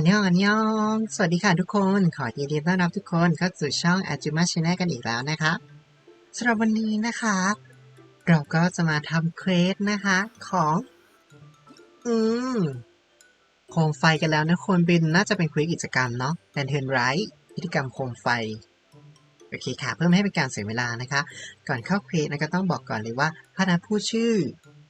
อันยองอันยอง สวัสดีค่ะทุกคน ขอยินดีต้อนรับทุกคนเข้าสู่ช่อง a j u m a Channel กันอีกแล้วนะคะสำหรับวันนี้นะคะ เราก็จะมาทำเควสนะคะของ อืมโคมไฟกันแล้วนะคนเป็นน่าจะเป็นเควสกิจกรรมเนาะแ a นเทนไรท์พิธีกรรมโคมไฟ โอเคค่ะ เพื่อไม่ให้เป็นการเสียเวลานะคะ ก่อนเข้าเควสนะก็ต้องบอกก่อนเลยว่าถ้านัดพูดชื่อ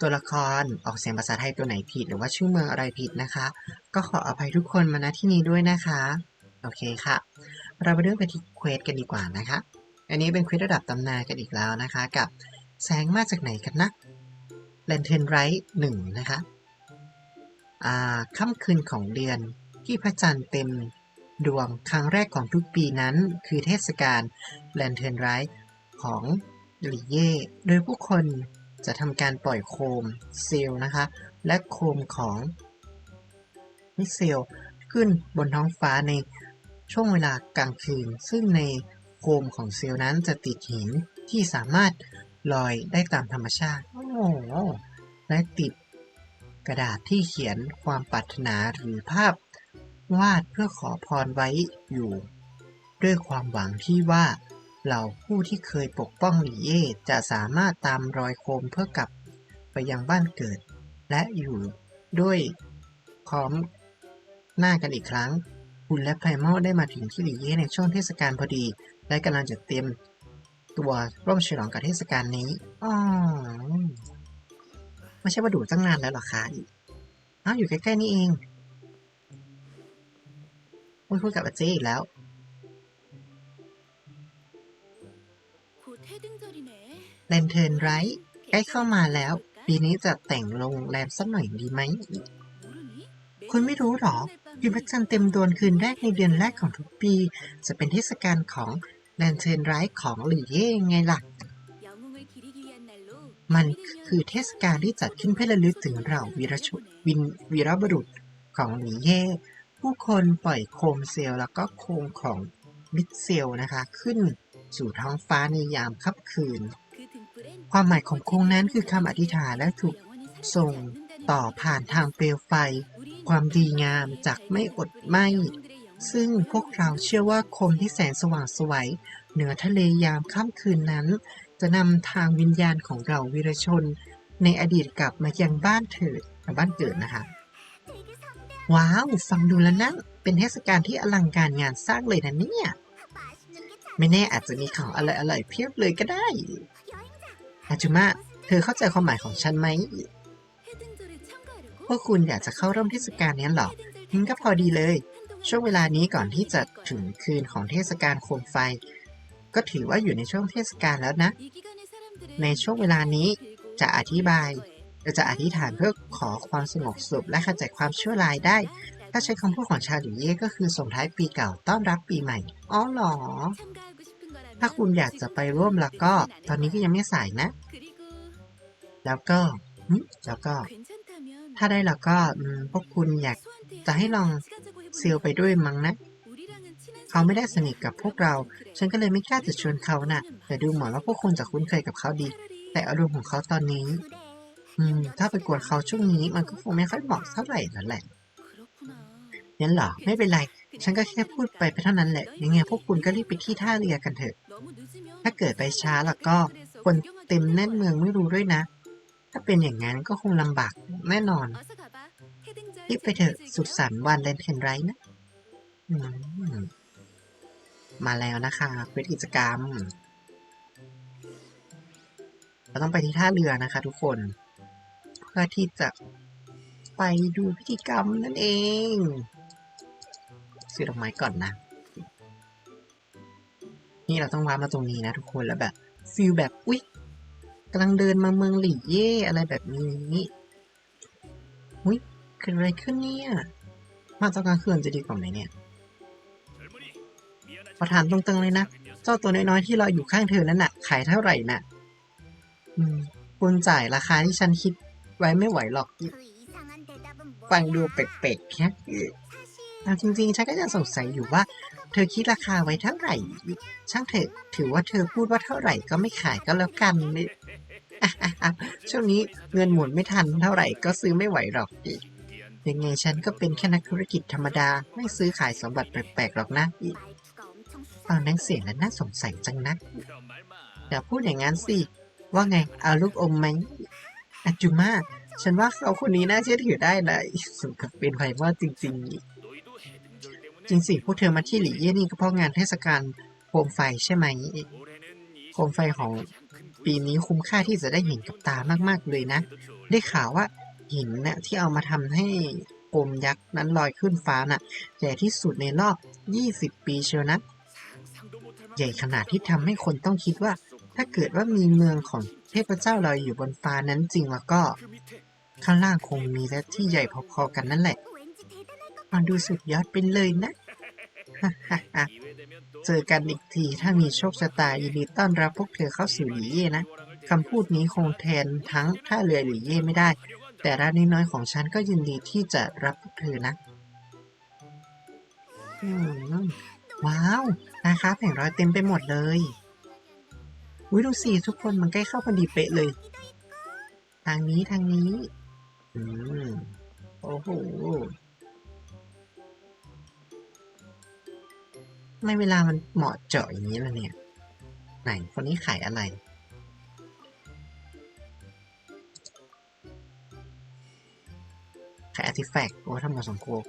ตัวละครออกเสียงภาษาไทยตัวไหนผิดหรือว่าชื่อเมืองอะไรผิดนะคะ ก็ขออภัยทุกคนมาณที่นี้ด้วยนะคะ โอเคค่ะ เราไปเริ่มไปที่เควสกันดีกว่านะคะ อันนี้เป็นเควสระดับตำนานกันอีกแล้วนะคะ กับแสงมาจากไหนกันนะเลนเทนไรท์หนึ่งนะคะอ่าค่ำคืนของเดือนที่พระจันทร์เต็มดวงครั้งแรกของทุกปีนั้น คือเทศกาลแลนเทนไรท์ของหลีเย่โดยผู้คน จะทำการปล่อยโคมเซลล์นะคะ และโคมของมิสเซลขึ้นบนท้องฟ้าในช่วงเวลากลางคืน ซึ่งในโคมของเซลล์นั้นจะติดหินที่สามารถลอยได้ตามธรรมชาติ โอ้โหและติดกระดาษที่เขียนความปรารถนาหรือภาพวาดเพื่อขอพรไว้อยู่ ด้วยความหวังที่ว่า เหล่าผู้ที่เคยปกป้องหลีเย่จะสามารถตามรอยโคมเพื่อกลับไปยังบ้านเกิด และอยู่ด้วยพร้อมหน้ากันอีกครั้ง คุณและไพรมอลได้มาถึงที่หลีเย่ในช่วงเทศกาลพอดี และกำลังจะเตรียมตัวร่วมฉลองกับเทศกาลนี้อ๋อไม่ใช่ว่าดูตั้งนานแล้วหรอคะอ้าวอยู่ใกล้ๆนี่เองโอ้ยคุยกับอาเจอีกแล้ว แลนเทิร์นไรท์ใกล้เข้ามาแล้ว ปีนี้จะแต่งโรงแรมสักหน่อยดีไหม คุณไม่รู้หรอคืนพระจันทร์เต็มดวงคืนแรกในเดือนแรกของทุกปี จะเป็นเทศกาลของแลนเทิร์นไรท์ของหลี่เย่ไงล่ะ มันคือเทศกาลที่จัดขึ้นเพื่อระลึกถึงเราวีรชนวินวีรบุรุษของหลี่เย่ผู้คนปล่อยโคมเซลแล้วก็โคมของมิดเซลนะคะ ขึ้นสู่ท้องฟ้าในยามค่ำคืน ความหมายของโคมนั้นคือคำอธิษฐานและถูกส่งต่อผ่านทางเปลวไฟ ความดีงามจากไม่อดไหมซึ่งพวกเราเชื่อว่าโคมที่แสนสว่างสวยเหนือทะเลยามค่ำคืนนั้น จะนำทางวิญญาณของเราวีรชน ในอดีตกลับมายังบ้านเถิดบ้านเกิดนะคะ ว้าว ฟังดูแล้วนะเป็นเทศกาลที่อลังการงานสร้างเลยนะเนี่ย ไม่แน่อาจจะมีของอร่อยๆเพียบเลยก็ได้ อาจุมะ เธอเข้าใจความหมายของฉันไหม พวกคุณอยากจะเข้าร่วมเทศกาลนี้หรองั้นก็พอดีเลย ช่วงเวลานี้ก่อนที่จะถึงคืนของเทศกาลโคมไฟ ก็ถือว่าอยู่ในช่วงเทศกาลแล้วนะ ในช่วงเวลานี้จะอธิบายจะอธิษฐานเพื่อขอความสงบสุขและขจัดความชั่วร้ายได้ ถ้าใช้คำพูดของชาหลีเย่ก็คือส่งท้ายปีเก่าต้อนรับปีใหม่ อ๋อหรอ ถ้าคุณอยากจะไปร่วมแล้วก็ ตอนนี้ก็ยังไม่สายนะ แล้วก็แล้วก็ ถ้าได้แล้วก็พวกคุณอยากจะให้ลองเซลไปด้วยมั้งนะ เขาไม่ได้สนิทกับพวกเรา ฉันก็เลยไม่กล้าจะชวนเขานะ่ะ แต่ดูเหมือนว่าพวกคุณจะคุ้นเคยกับเขาดี แต่อารมณ์ของเขาตอนนี้ อืม ถ้าไปกวนเขาช่วงนี้มันก็คงไม่ค่อยเหมาะเท่าไหร่นั่นแหละงั้นเหรอ ไม่เป็นไร ฉันก็แค่พูดไปเท่านั้นแหละ ยังไงพวกคุณก็รีบไปที่ท่าเรือกันเถอะ ถ้าเกิดไปช้าแล้วก็คนเต็มแน่นเมืองไม่รู้ด้วยนะ ถ้าเป็นอย่างนั้นก็คงลำบากแน่นอนรีบไปเถอะสุดสันต์วันเลนเทนไรนะ มาแล้วนะคะเควสกิจกรรม เราต้องไปที่ท่าเรือนะคะทุกคน เพื่อที่จะไปดูพิธีกรรมนั่นเอง ซื้อดอกไม้ก่อนนะ นี่เราต้องวาร์ปมาตรงนี้นะทุกคนแล้วแบบฟิลแบบอุ๊ยกำลังเดินมาเมืองหลี่เย่อะไรแบบนี้อุ๊ยเกิดอะไรขึ้นเนี่ยมาตอนกลางคืนจะดีกว่าไหมเนี่ยขอถามตรงๆเลยนะ เจ้าตัวน้อยๆที่เราอยู่ข้างเธอนั่นน่ะ ขายเท่าไหร่น่ะ อืมคุณจ่ายราคาที่ฉันคิดไว้ไม่ไหวหรอก ฟังดูแปลกๆแค่เอาจริงๆ ฉันก็ยังสงสัยอยู่ว่า เธอคิดราคาไว้เท่าไหร่ ช่างเถอะ ถือว่าเธอพูดว่าเท่าไหร่ก็ไม่ขายก็แล้วกันนี่ช่วงนี้เงินหมุนไม่ทันเท่าไหร่ก็ซื้อไม่ไหวหรอกยังไงฉันก็เป็นแค่นักธุรกิจธรรมดา ไม่ซื้อขายสมบัติแปลกๆหรอกนะฟังน้ำเสียงแล้วน่าสงสัยจังนะอย่าพูดอย่างนั้นสิ ว่าไง เอาลูกอมไหมอาจุมา ฉันว่าเขาคนนี้น่าเชื่อถือได้นะสมกับเป็นไพมอดจริง ๆ จริงสิพวกเธอมาที่หลี่เย่นี่ก็เพราะงานเทศกาลโคมไฟใช่ไหม โคมไฟของปีนี้คุ้มค่าที่จะได้เห็นกับตามากๆเลยนะ ได้ข่าวว่าหินน่ะที่เอามาทำให้โคมยักษ์นั้นลอยขึ้นฟ้าน่ะใหญ่ที่สุดในรอบ 20 ปีเชียวนะ ใหญ่ขนาดที่ทำให้คนต้องคิดว่า ถ้าเกิดว่ามีเมืองของเทพเจ้าลอยอยู่บนฟ้านั้นจริงแล้วก็ ข้างล่างคงมีและที่ใหญ่พอๆกันนั่นแหละ มันดูสุดยอดไปเลยนะ เจอกันอีกทีถ้ามีโชคชะตายินดีต้อนรับพวกเธอเข้าสู่หลีเย่นะคำพูดนี้คงแทนทั้งท่าเรือหลีเย่ไม่ได้ แต่ร้านน้อยๆของฉันก็ยินดีที่จะรับพวกเธอนะว้าวนะคะแผงร้อยเต็มไปหมดเลยอุ้ยดูสิทุกคนมันใกล้เข้าพอดีเป๊ะเลย ทางนี้ทางนี้ อืม โอ้โห ไม่เวลามันเหมาะเจาะอย่างนี้ล่ะเนี่ย ไหนคนนี้ขายอะไร ขายอาร์ติแฟกต์โอ้ทำมาสองโคก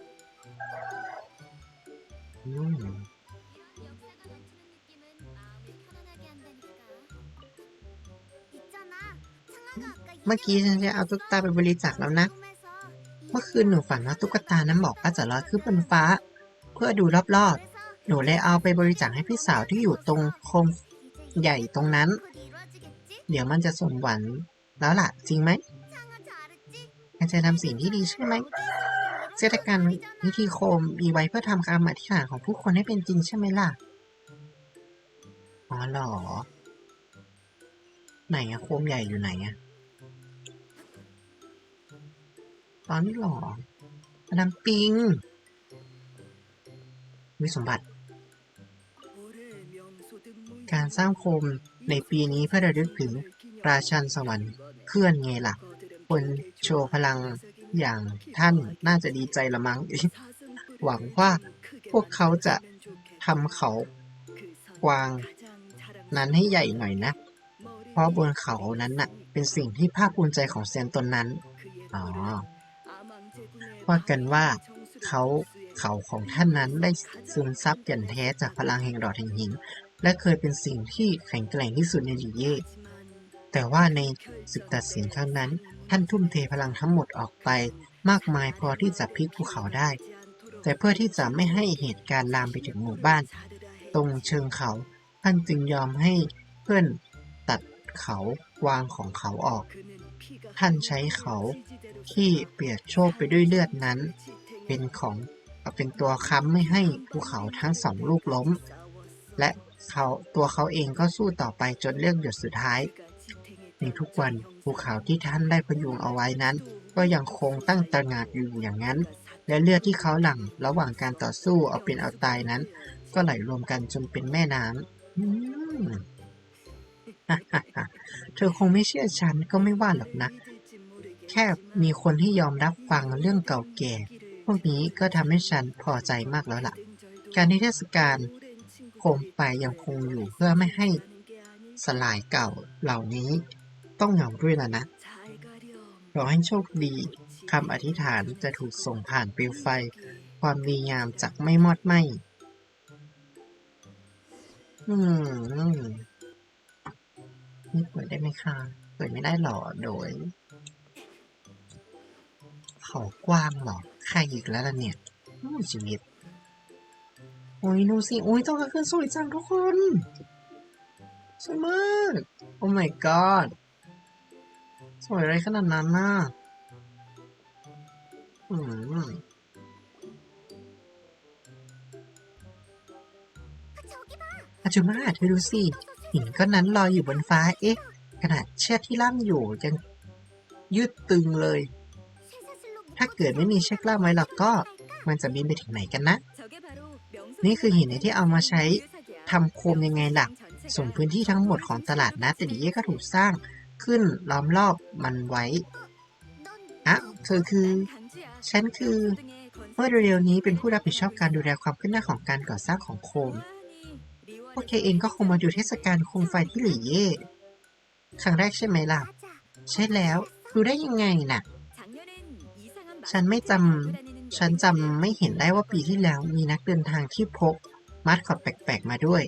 อืมเมื่อกี้ฉันจะเอาตุ๊กตาไปบริจาคแล้วนะ เมื่อคืนหนูฝันว่าตุ๊กตานั้นบอกว่าจะลอยขึ้นบนฟ้า เพื่อดูรอบๆ หนูเลยเอาไปบริจาคให้พี่สาวที่อยู่ตรงโคมใหญ่ตรงนั้น เดี๋ยวมันจะสมหวังแล้วล่ะ จริงไหมอาจารย์ทำสิ่งที่ดีใช่ไหมเทศกาลพิธีโคมมีไว้เพื่อทำคำอธิษฐานของผู้คนให้เป็นจริงใช่ไหมล่ะ อ๋อหรอ ไหนอะโคมใหญ่อยู่ไหนอะตอนนี้หรอมาดามปิง มีสมบัติ สร้างโคมในปีนี้เพื่อระลึกถึงราชันสวรรค์เคลื่อนไงล่ะ คนโชว์พลังอย่างท่านน่าจะดีใจละมั้งหวังว่าพวกเขาจะทำเขากวางนั้นให้ใหญ่หน่อยนะ เพราะบนเขานั้นน่ะ เป็นสิ่งที่ภาคภูมิใจของเซียนตนนั้น อ๋อ ว่ากันว่าเขาเขาของท่านนั้นได้ซึมซับอย่างแท้จากพลังแห่งหลอดแห่งหิน และเคยเป็นสิ่งที่แข็งแกร่งที่สุดในหลีเย่แต่ว่าในศึกตัดสินครั้งนั้น ท่านทุ่มเทพลังทั้งหมดออกไป มากมายพอที่จะพลิกภูเขาได้ แต่เพื่อที่จะไม่ให้เหตุการณ์ลามไปถึงหมู่บ้าน ตรงเชิงเขา ท่านจึงยอมให้เพื่อนตัดเขาวางของเขาออก ท่านใช้เขาที่เปียกโชกไปด้วยเลือดนั้น เป็นของเป็นตัวค้ำไม่ให้ภูเขาทั้งสองลูกล้ม และ เขาตัวเขาเองก็สู้ต่อไปจนเลือกหยดสุดท้าย ในทุกวันภูเขาที่ท่านได้พยุงเอาไว้นั้น ก็ยังคงตั้งตระหง่านอยู่อย่างนั้น และเลือดที่เขาหลั่งระหว่างการต่อสู้เอาเป็นเอาตายนั้น ก็ไหลรวมกันจนเป็นแม่น้ำเธอคงไม่เชื่อฉันก็ไม่ว่าหรอกนะ แค่มีคนที่ยอมรับฟังเรื่องเก่าแก่ พวกนี้ก็ทำให้ฉันพอใจมากแล้วล่ะ การที่เทศกาล โคมไฟยังคงอยู่เพื่อไม่ให้สลายเก่าเหล่านี้ต้องเหงาด้วยล่ะนะรอให้โชคดีคำอธิษฐานจะถูกส่งผ่านเปลวไฟ ความดีงามจะไม่มอดไหมอืมนี่เปิดได้ไหมคะเปิดไม่ได้หรอโดย เขากว้างหรอใครอีกแล้วล่ะเนี่ยโอ้ยชีวิต โอ้ยดูสิโอ้ยต้องขึ้นสวยจังทุกคนสวยมากโอ้ my god สวยอะไรขนาดนั้นน่ะอืมอาจุมาเธอดูสิหินก้อนนั้นลอยอยู่บนฟ้าเอ๊ะขนาดเชือกที่ล่ามอยู่ยังยืดตึงเลย ถ้าเกิดไม่มีเชือกล่ามไว้หรอกก็ มันจะบินไปถึงไหนกันนะ นี่คือหินที่เอามาใช้ทำโคมยังไงหล่ะส่วนงพื้นที่ทั้งหมดของตลาดนัดแต่ดีเย่ก็ถูกสร้างขึ้นล้อมรอบมันไว้อะอะเธอคือ ฉันคือ เมื่อเร็วๆนี้เป็นผู้รับผิดชอบการดูแลความคืบหน้าของการก่อสร้างของโคม พวกเธอเองก็คงมาดูเทศกาลโคมไฟที่หลี่เย่ครั้งแรกใช่ไหมล่ะ ใช่แล้ว ดูได้ยังไงน่ะ ฉันไม่จำ ฉันจำไม่เห็นได้ว่าปีที่แล้วมีนักเดินทางที่พกมาสคอตแปลกๆมาด้วย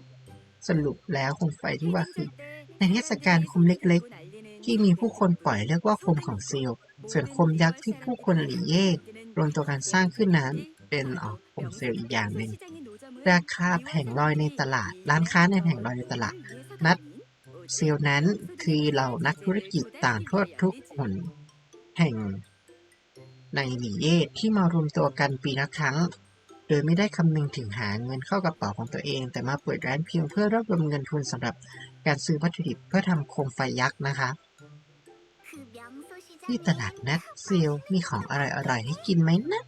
สรุปแล้วโคมไฟที่ว่าคือ ในเทศกาลคมเล็กๆ ที่มีผู้คนปล่อยเรียกว่าโคมของซีลส่วนโคมยักษ์ที่ผู้คนหลีเย่รวมตัวกันสร้างขึ้นนั้นเป็นออกโคมเซลอีกอย่างหนึ่งราคาแผงลอยในตลาด ร้านค้าในแผงลอยในตลาด นัดเซลนั้นคือเหล่านักธุรกิจต่างทั่วทุกหนแห่ง ในหลีเย่ที่มารวมตัวกันปีละครั้ง โดยไม่ได้คำนึงถึงหาเงินเข้ากระเป๋าของตัวเอง แต่มาเปิดร้านเพียงเพื่อรวบรวมเงินทุนสำหรับการซื้อวัตถุดิบเพื่อทำโคมไฟยักษ์นะคะ ที่ตลาดนัดเซลล์มีของอร่อยๆให้กินไหมนะ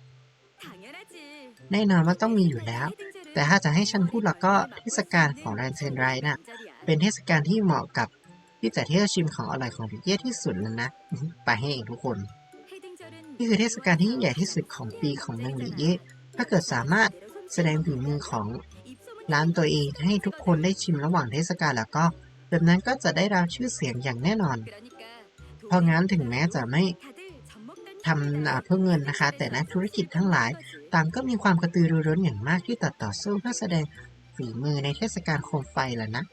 แน่นอนว่าต้องมีอยู่แล้ว แต่ถ้าจะให้ฉันพูดแล้วก็เทศกาลของแรนเซนไรน่ะเป็นเทศกาลที่เหมาะกับที่จะเที่ยวชิมของอร่อยของลิเย่ที่สุดแล้วนะไปให้เองทุกคน นี่คือเทศกาลที่ยิ่งใหญ่ที่สุดของปีของเมืองลิเย่ถ้าเกิดสามารถแสดงฝีมือของร้านตัวเองให้ทุกคนได้ชิมระหว่างเทศกาลแล้วก็แบบนั้นก็จะได้รับชื่อเสียงอย่างแน่นอน เพราะงั้นถึงแม้จะไม่ทำเพื่อเงินนะคะ แต่นักธุรกิจทั้งหลายต่างก็มีความกระตือรือร้นอย่างมากที่ต่อต่อสู้เพื่อแสดงฝีมือในเทศกาลโคมไฟแหละนะ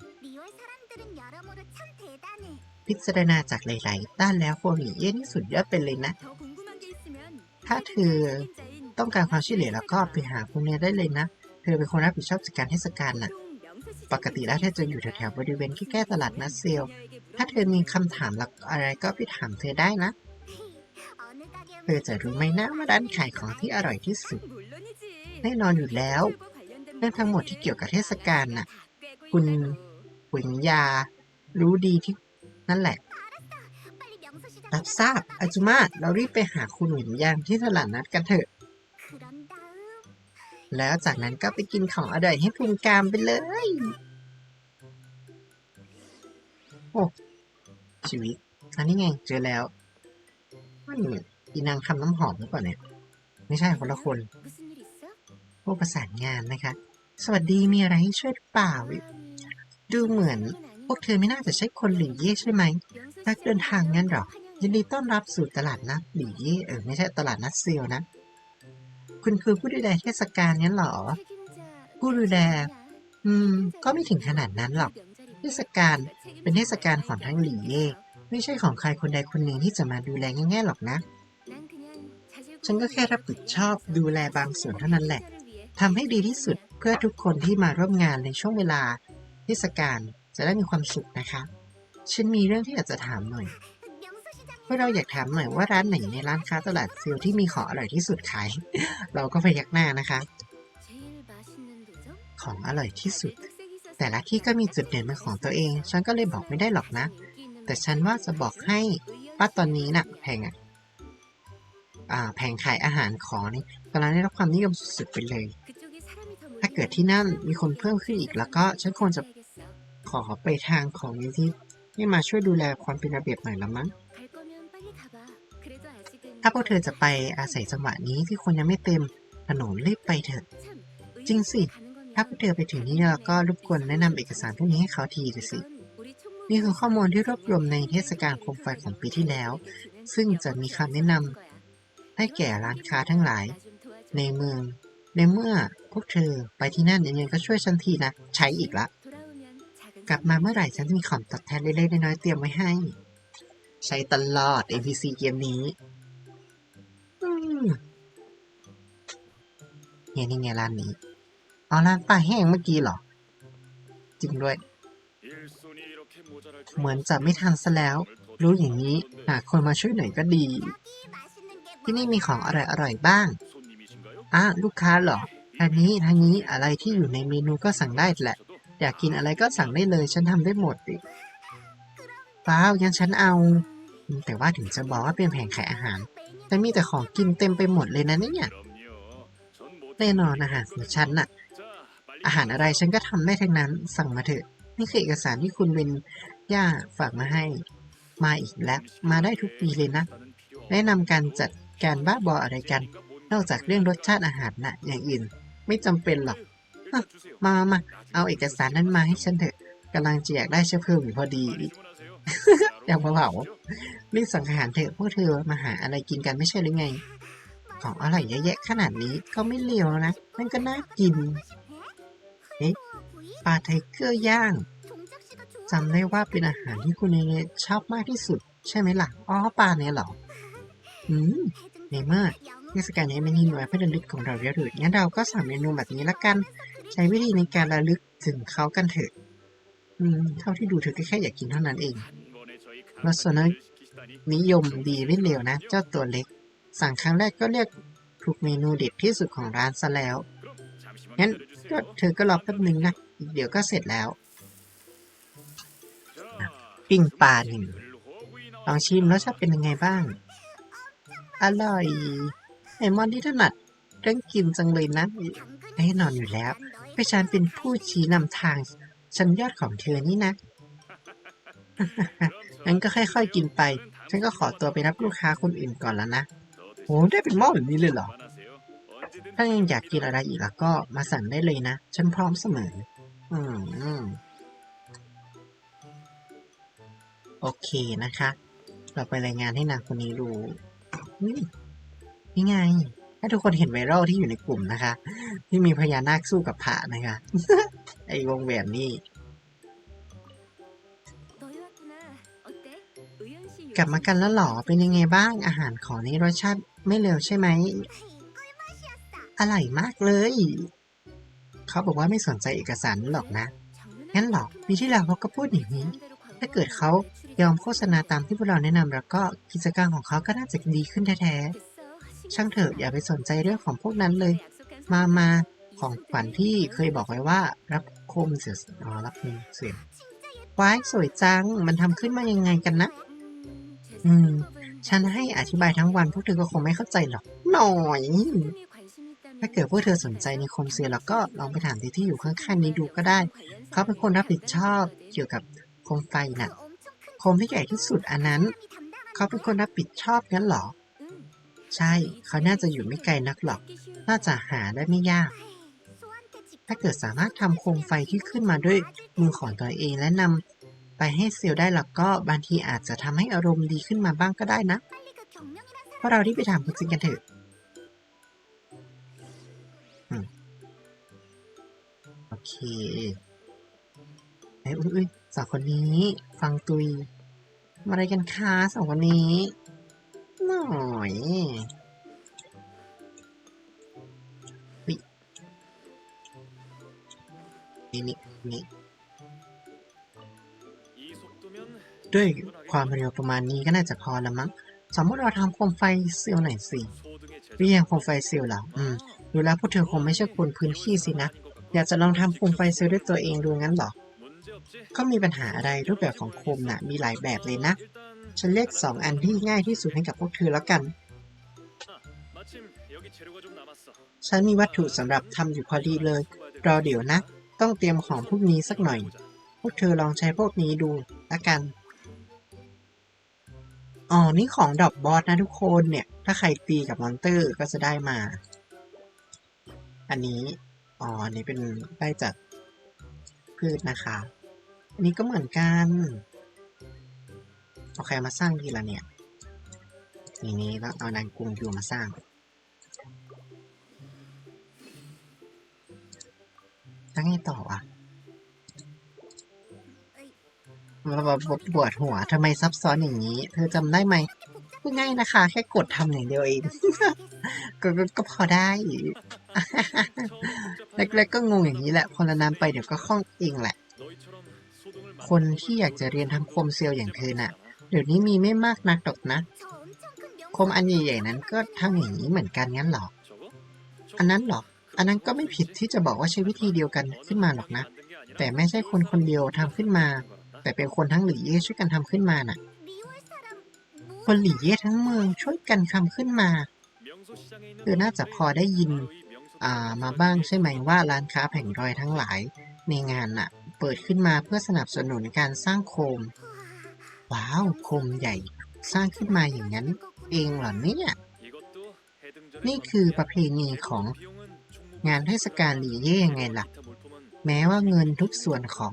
พิจารณาจากหลายๆด้านแล้วโคมิเย่นี่สุดยอดไปเลยนะ ถ้าเธอต้องการความช่วยเหลือแล้วก็ไปหาคุณเนียได้เลยนะ เธอเป็นคนรับผิดชอบจัดการเทศกาลน่ะ ปกติแล้วเธอจะอยู่แถวๆบริเวณใกล้ๆตลาดนัดเซล ถ้าเธอมีคำถามหลักอะไรก็ไปถามเธอได้นะ เธอจะรู้ไหมนะว่าร้านขายของที่อร่อยที่สุด แน่นอนอยู่แล้ว เรื่องทั้งหมดที่เกี่ยวกับเทศกาลน่ะ คุณหวิงยารู้ดีที่นั่นแหละ รับทราบอาจุมาเรารีบไปหาคุณหวินยางที่ตลาดนัดกันเถอะ แล้วจากนั้นก็ไปกินของอร่อยให้พุงกามไปเลย โอ้ชีวิต อันนี้ไงเจอแล้วมันอีนางทำน้ำหอมหรือเปล่าเนี่ย ไม่ใช่คนละคนผู้ประสานงานนะคะ สวัสดีมีอะไรให้ช่วยหรือเปล่า ดูเหมือน พวกเธอไม่น่าจะใช่คนหลีเย่ใช่ไหมนักเดินทางงั้นเหรอ ยินดีต้อนรับสู่ตลาดนัดหลีเย่เออไม่ใช่ตลาดนัดเซียวนะ คุณคือผู้ดูแลเทศกาลงั้หรอ ผู้ดูแล อืม ก็ไม่ถึงขนาดนั้นหรอก เทศกาลเป็นเทศกาลของทั้งหลีเย่ไม่ใช่ของใครคนใดคนหนึ่งที่จะมาดูแลง่ายๆหรอกนะ ฉันก็แค่รับผิดชอบดูแลบางส่วนเท่านั้นแหละทำให้ดีที่สุดเพื่อทุกคนที่มาร่วมงานในช่วงเวลาเทศกาลจะได้มีความสุขนะคะ ฉันมีเรื่องที่อยากจะถามหน่อย วกเราอยากถามหน่อยว่าร้านไหนในร้านค้าตลาดเซลล์ที่มีของอร่อยที่สุดขาย เราก็พยักหน้านะคะ ของอร่อยที่สุด แต่ละที่ก็มีจุดเด่นเป็นของตัวเอง ฉันก็เลยบอกไม่ได้หรอกนะ แต่ฉันว่าจะบอกให้ว่าตอนนี้น่ะแผงอะอ่าแผงขายอาหารของนี่กำลังได้รับความนิยมสุดๆไปเลย ถ้าเกิดที่นั่นมีคนเพิ่มขึ้นอีกแล้วก็ฉันควรจะขอไปทางของนิติให้มาช่วยดูแลความเป็นระเบียบหน่อยละมั้ง ถ้าพวกเธอจะไปอาศัยจังหวะนี้ที่คนยังไม่เต็มถนนรีบไปเถอะ จริงสิ ถ้าพวกเธอไปถึงนี่แล้วก็รบกวนแนะนำเอกสารพวกนี้ให้เขาทีเลยสิ นี่คือข้อมูลที่รวบรวมในเทศกาลโคมไฟของปีที่แล้ว ซึ่งจะมีคำแนะนำให้แก่ร้านค้าทั้งหลาย ในเมือง ในเมื่อพวกเธอไปที่นั่นยังไงก็ช่วยฉันทีนะ ใช้อีกละ กลับมาเมื่อไหร่ฉันจะมีของตอบแทนเล็กๆน้อยๆเตรียมไว้ให้ ใช้ตลอด NPC เกมนี้ เนี่ยนี่ไงร้านนี้อ๋อร้านปลาแห้งเมื่อกี้เหรอ จริงด้วย เหมือนจะไม่ทันซะแล้ว รู้อย่างนี้หากคนมาช่วยหน่อยก็ดี ที่นี่มีของอร่อยๆบ้างอะลูกค้าเหรอทางนี้ทางนี้อะไรที่อยู่ในเมนูก็สั่งได้แหละ อยากกินอะไรก็สั่งได้เลย ฉันทำได้หมดดิเปล่ายังฉันเอา แต่ว่าถึงจะบอกว่าเป็นแผงขายอาหาร แต่มีแต่ของกินเต็มไปหมดเลยนะเนี่ย แน่นอนอาหารของฉันน่ะ อาหารอะไรฉันก็ทำได้ทั้งนั้น สั่งมาเถอะ นี่คือเอกสารที่คุณเวนย่าฝากมาให้ มาอีกแล้ว มาได้ทุกปีเลยนะ แนะนำการจัดการบ้าบออะไรกัน นอกจากเรื่องรสชาติอาหารน่ะ อย่างอื่น ไม่จำเป็นหรอก มามา เอาเอกสารนั้นมาให้ฉันเถอะกำลังจะอยากได้เชื้อเพลิงอยู่พอดีอยากมาเผารีบสั่งอาหารเถอะพวกเธอมาหาอะไรกินกันไม่ใช่หรือไง ของอร่อยเยอะแยะขนาดนี้ก็ไม่เลวนะ มันก็น่ากินเอ๊ะปลาไทเกอร์ย่างจำได้ว่าเป็นอาหารที่คุณเนเนชอบมากที่สุด ใช่ไหมล่ะอ๋อปลาเนี่ยเหรออืมในเมื่อเทศกาลนี้ไม่มีหน่วยเพื่อระลึกของเราเยอะหรืองั้นเราก็สั่งเมนูแบบนี้ละกัน ใช้วิธีในการระลึกถึงเขากันเถอะ อืม เท่าที่ดูเธอก็แค่อยากกินเท่านั้นเองลักษณะนิยมดีไม่เร็วนะ เจ้าตัวเล็ก สั่งครั้งแรกก็เรียกถูกเมนูเด็ดที่สุดของร้านซะแล้ว งั้นก็เธอก็รอแป๊บนึงนะ เดี๋ยวก็เสร็จแล้ว ปิ้งปลาหนึ่ง ลองชิมรสชาติเป็นยังไงบ้าง อร่อยไอมอนที่ถนัดเรื่องกินจังเลยนะ แน่นอนอยู่แล้วพราะฉันเป็นผู้ชี้นำทางชั้นยอดของเธอนี่นะงั้นก็ค่อยๆกินไป ฉันก็ขอตัวไปรับลูกค้าคนอื่นก่อนแล้วนะ โอ้ได้เป็นหม้อแบบนี้เลยเหรอ ถ้ายังอยากกินอะไรอีกแล้วก็มาสั่งได้เลยนะ ฉันพร้อมเสมอ อืม โอเคนะคะ เราไปรายงานให้นางคนนี้รู้นี่นี่ไง ถ้าทุกคนเห็นไวรัลที่อยู่ในกลุ่มนะคะ ที่มีพญานาคสู้กับพระนะคะ ไอ้วงแหวนนี่กลับมากันแล้วเหรอ เป็นยังไงบ้างอาหารของนี้รสชาติ ไม่เลวใช่ไหมอร่อยมากเลย เขาบอกว่าไม่สนใจเอกสารหรอกนะ งั้นเหรอปีที่แล้วเขาก็พูดอย่างนี้ ถ้าเกิดเขายอมโฆษณาตามที่พวกเราแนะนำแล้วก็กิจการของเขาก็น่าจะดีขึ้นแท้ๆ ช่างเถอะอย่าไปสนใจเรื่องของพวกนั้นเลย มามาของขวัญที่เคยบอกไว้ว่า รับคมเสียอ๋อรับคมเสียว้ายสวยจัง มันทำขึ้นมายังไงกันนะ อืม ฉันให้อธิบายทั้งวันพวกเธอก็คงไม่เข้าใจหรอก หน่อย ถ้าเกิดพวกเธอสนใจในโคมเซียแล้วก็ลองไปถามที่ที่อยู่ข้างๆนี้ดูก็ได้ เขาเป็นคนรับผิดชอบเกี่ยวกับโคมไฟน่ะโคมที่ใหญ่ที่สุดอันนั้น เขาเป็นคนรับผิดชอบงั้นเหรอ ใช่ เขาน่าจะอยู่ไม่ไกลนักหรอก น่าจะหาได้ไม่ยาก ถ้าเกิดสามารถทำโคมไฟที่ขึ้นมาด้วยมือของตัวเองและนำ ไปให้เซลล์ได้แล้วก็บางทีอาจจะทำให้อารมณ์ดีขึ้นมาบ้างก็ได้นะ เพราะเราที่ไปถามคุณจริงกันเถอะโอเคเอ้ยอุ๊ยสองคนนี้ ฟังตุยมาอะไรกันคะสองคนนี้ หน่อยอุ๊ยนี่นี่ ด้วยความเร็วประมาณนี้ก็น่าจะพอล้วมั้ง สมมติเราทำโคมไฟเซลล์หน่อยสิเรียงโคมไฟเซลล์เหรออืม ดูแล้วพวกเธอคงไม่ใช่คนพื้นที่สินะ อยากจะลองทำโคมไฟเซลล์ด้วยตัวเองดูงั้นเหรอ ก็มีปัญหาอะไรรูปแบบของโคมน่ะมีหลายแบบเลยนะ ฉันเลือกสองอันที่ง่ายที่สุดให้กับพวกเธอแล้วกัน ฉันมีวัตถุสำหรับทำอยู่พอดีเลย รอเดี๋ยวนะ ต้องเตรียมของพวกนี้สักหน่อย พวกเธอลองใช้พวกนี้ดูละกัน อ๋อ นี่ของดอกบอสนะทุกคนเนี่ย ถ้าใครตีกับมอนเตอร์ก็จะได้มา อันนี้ อ๋อ อันนี้เป็นได้จากพืชนะคะ อันนี้ก็เหมือนกันเอาใครมาสร้างดีละเนี่ยทีนี้แล้วเอานางกรุงยูมาสร้าง แล้วไงต่ออะ มาบปวดหัวทำไมซับซ้อนอย่างนี้ เธอจำได้ไหมพูดง่ายนะคะ แค่กดทำอย่างเดียวเองก็ก็ก็พอได้แรกๆก็งงอย่างนี้แหละพอละนานไปเดี๋ยวก็คล่องเองแหละ คนที่อยากจะเรียนทำโคมเซลล์อย่างเธอน่ะ เดี๋ยวนี้มีไม่มากนักหรอกนะโคมอันใหญ่ๆนั้นก็ทำอย่างนี้เหมือนกันงั้นหรอ อันนั้นหรอ อันนั้นก็ไม่ผิดที่จะบอกว่าใช้วิธีเดียวกันขึ้นมาหรอกนะ แต่ไม่ใช่คนคนเดียวทำขึ้นมา แต่เป็นคนทั้งหลี่เย่ช่วยกันทำขึ้นมาน่ะ คนหลี่เย่ทั้งเมืองช่วยกันทำขึ้นมาเธอน่าจะพอได้ยินอ่ามาบ้างใช่ไหมว่าร้านค้าแผงรอยทั้งหลายในงานน่ะ เปิดขึ้นมาเพื่อสนับสนุนการสร้างโคม ว้าวโคมใหญ่ สร้างขึ้นมาอย่างนั้น เองเหรอเนี่ยนี่คือประเพณีของงานเทศกาลหลีเย่ยังไงล่ะ แม้ว่าเงินทุกส่วนของ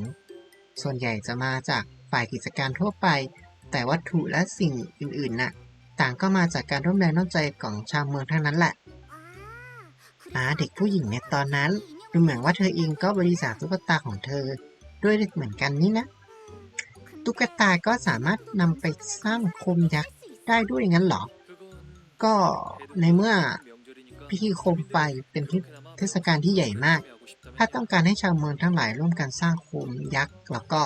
ส่วนใหญ่จะมาจากฝ่ายกิจการทั่วไป แต่วัตถุและสิ่งอื่นๆน่ะต่างก็มาจากการร่วมแรงร่วมใจของชาวเมืองทั้งนั้นแหละอาเด็กผู้หญิงในตอนนั้นดูเหมือนว่าเธอเองก็บริจาคตุ๊กตาของเธอ ด้วยเหมือนกันนี่นะ ตุ๊กตาก็สามารถนำไปสร้างคมยักษ์ได้ด้วยงั้นเหรอ ก็ในเมื่อพิธีโคมไฟเป็นเทศกาลที่ใหญ่มาก ถ้าต้องการให้ชาวเมืองทั้งหลายร่วมกันสร้างโคมยักษ์แล้วก็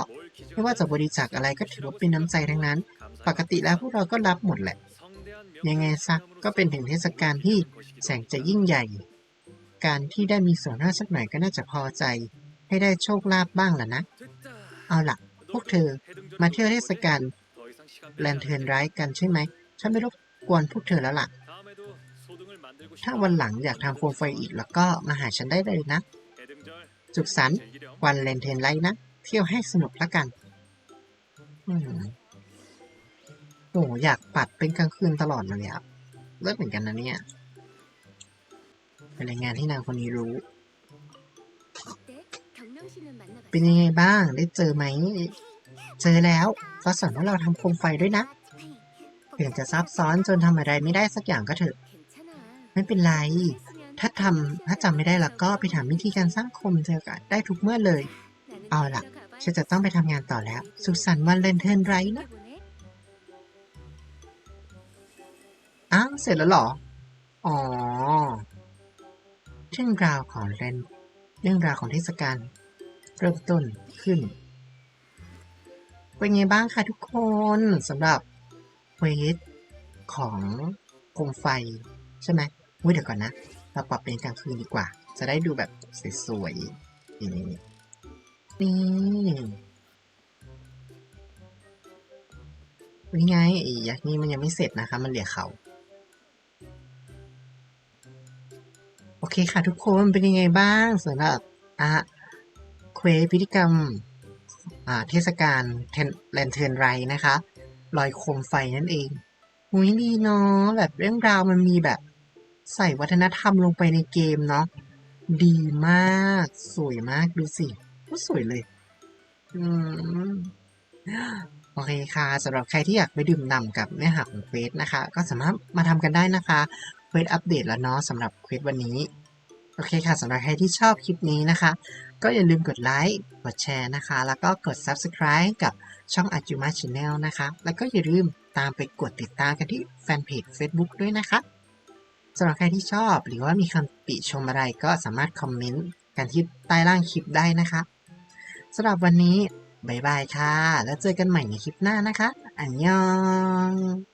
ไม่ว่าจะบริจาคอะไรก็ถือว่าเป็นน้ำใจทั้งนั้น ปกติแล้วพวกเราก็รับหมดแหละ ยังไงซะก็เป็นถึงเทศกาลที่แสงจะยิ่งใหญ่ การที่ได้มีส่วนร่วมสักหน่อยก็น่าจะพอใจ ให้ได้โชคลาภบ้างล่ะนะ เอาล่ะ พวกเธอมาเที่ยวเทศกาลแลนเทิร์นไรท์กันใช่ไหม ฉันไม่รบกวนพวกเธอแล้วล่ะ ถ้าวันหลังอยากทำโคมไฟอีกแล้วก็มาหาฉันได้เลยนะ สุขสันต์วันแลนเทนไรท์นะ เที่ยวให้สนุกละกันอโอ้อยากปัดเป็นกลางคืนตลอดเลยอะเลิศเหมือนกันนะเนี่ย เป็นรายงานที่นางคนนี้รู้ เป็นยังไงบ้าง ได้เจอไหม เจอแล้วเขาสอนว่าเราทำโคมไฟด้วยนะถึงจะซับซ้อนจนทำอะไรไม่ได้สักอย่างก็เถอะ ไม่เป็นไร ถ้าทำถ้าจำไม่ได้แล้วก็ไปถามวิธีการสร้างคมเจอกันได้ทุกเมื่อเลย เอาล่ะ ฉันจะต้องไปทำงานต่อแล้ว สุขสันต์วันเลนเทินไรนะอ้าวเสร็จแล้วเหรอ อ๋อเรื่องราวของเรนเรื่องราวของเทศกาลเริ่มต้นขึ้น เป็นไงบ้างคะทุกคนสำหรับเวสของโคมไฟ ใช่ไหมอุ้ยเดี๋ยวก่อนนะ เราปรับเป็นกลางคืนดีกว่า จะได้ดูแบบสวยๆนี่นี่นี่นี่ไงไอ้ยักษ์นี่มันยังไม่เสร็จนะคะมันเหลือเขาโอเคค่ะทุกคนเป็นยังไงบ้างสำหรับอะเควพิธีกรรมอ่าเทศกาลเทนแลนเทิร์นไรนะคะลอยโคมไฟนั่นเองหุยดีเนาะแบบเรื่องราวมันมีแบบ ใส่วัฒนธรรมลงไปในเกมเนาะดีมาก สวยมากดูสิก็สวยเลย อืมโอเคค่ะสำหรับใครที่อยากไปดื่มด่ำกับเนื้อหาของเควสนะคะ ก็สามารถมาทำกันได้นะคะเควสอัปเดตแล้วเนาะสำหรับเควสวันนี้ โอเคค่ะสำหรับใครที่ชอบคลิปนี้นะคะ ก็อย่าลืมกดไลค์กดแชร์นะคะ แล้วก็กด Subscribe กับช่อง a j u m a Channel นะคะ แล้วก็อย่าลืมตามไปกดติดตามกันที่แฟนเพจ Facebook ด้วยนะคะ สำหรับใครที่ชอบหรือว่ามีคำติชมอะไรก็สามารถคอมเมนต์กันที่ใต้ล่างคลิปได้นะคะสำหรับวันนี้บ๊ายบายค่ะ แล้วเจอกันใหม่ในคลิปหน้านะคะ อันยอง